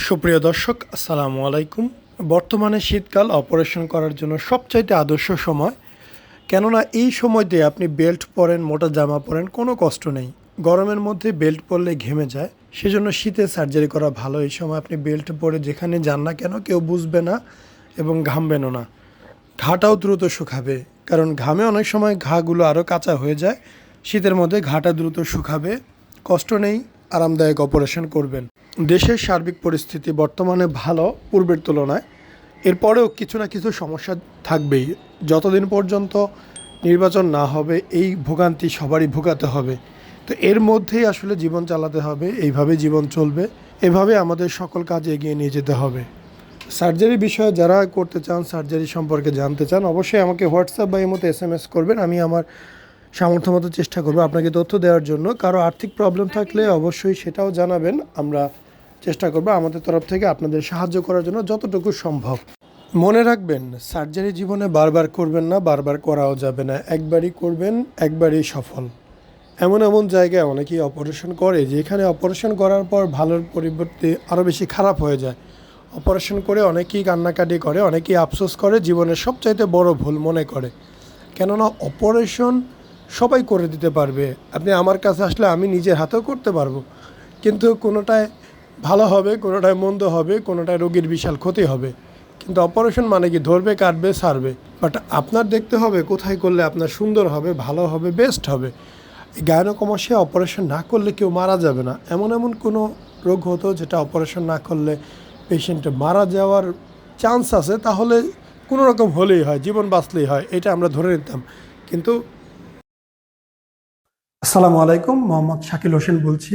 সুপ্রিয় দর্শক, আসসালামু আলাইকুম। বর্তমানে শীতকাল অপারেশন করার জন্য সবচাইতে আদর্শ সময়। কেননা এই সময়তে আপনি বেল্ট পরেন, মোটা জামা পরেন, কোনো কষ্ট নেই। গরমের মধ্যে বেল্ট পরলে ঘেমে যায়। সেজন্য শীতে সার্জারি করা ভালো। এই সময় আপনি বেল্ট পরে যেখানে যান না কেন কেউ বুঝবে না এবং ঘামবেনও না। ঘাটাও দ্রুত শুকাবে। কারণ ঘামে অনেক সময় ঘাগুলো আরও কাঁচা হয়ে যায়। শীতের মধ্যে ঘাটা দ্রুত শুকাবে। কষ্ট নেই, আরামদায়ক অপারেশন করবেন। দেশের সার্বিক পরিস্থিতি বর্তমানে ভালো, পূর্বের তুলনায়। এরপরেও কিছু না কিছু সমস্যা থাকবেই। যতদিন পর্যন্ত নির্বাচন না হবে, এই ভোগান্তি সবারই ভোগাতে হবে। তো এর মধ্যেই আসলে জীবন চালাতে হবে এইভাবে জীবন চলবে এভাবে আমাদের সকল কাজ এগিয়ে নিয়ে যেতে হবে। সার্জারি বিষয়ে যারা করতে চান, সার্জারি সম্পর্কে জানতে চান, অবশ্যই আমাকে হোয়াটসঅ্যাপ বা এর মতো এস এম এস করবেন, আমি আমার সামর্থ্য মতো চেষ্টা করব আপনাকে তথ্য দেওয়ার জন্য। কারও আর্থিক প্রবলেম থাকলে অবশ্যই সেটাও জানাবেন, আমরা চেষ্টা করব আমাদের তরফ থেকে আপনাদের সাহায্য করার জন্য যতটুকু সম্ভব। মনে রাখবেন, সার্জারি জীবনে বারবার করবেন না, বারবার করাও যাবে না। একবারই করবেন, একবারই সফল। এমন এমন জায়গায় অনেকেই অপারেশন করে, যেখানে অপারেশন করার পর ভালোর পরিবর্তে আরও বেশি খারাপ হয়ে যায়। অপারেশন করে অনেকেই কান্নাকাটি করে, অনেকেই আফসোস করে, জীবনের সবচাইতে বড় ভুল মনে করে। কেননা অপারেশন সবাই করে দিতে পারবে। আপনি আমার কাছে আসলে আমি নিজের হাতেও করতে পারব। কিন্তু কোনোটায় ভালো হবে, কোনোটায় মন্দ হবে, কোনোটায় রোগীর বিশাল ক্ষতি হবে। কিন্তু অপারেশন মানে কি? ধরবে, কাটবে, সারবে। বাট আপনার দেখতে হবে কোথায় করলে আপনার সুন্দর হবে, ভালো হবে বেস্ট হবে। গায়নোকমাসে অপারেশন না করলে কেউ মারা যাবে না। এমন এমন কোনো রোগ হতো যেটা অপারেশন না করলে পেশেন্ট মারা যাওয়ার চান্স আছে। তাহলে কোনো রকম হলেই হয়, জীবন বাঁচলেই হয়, এটা আমরা ধরে নিতাম। কিন্তু আসসালামু আলাইকুম, মোহাম্মদ শাকিল হোসেন বলছি।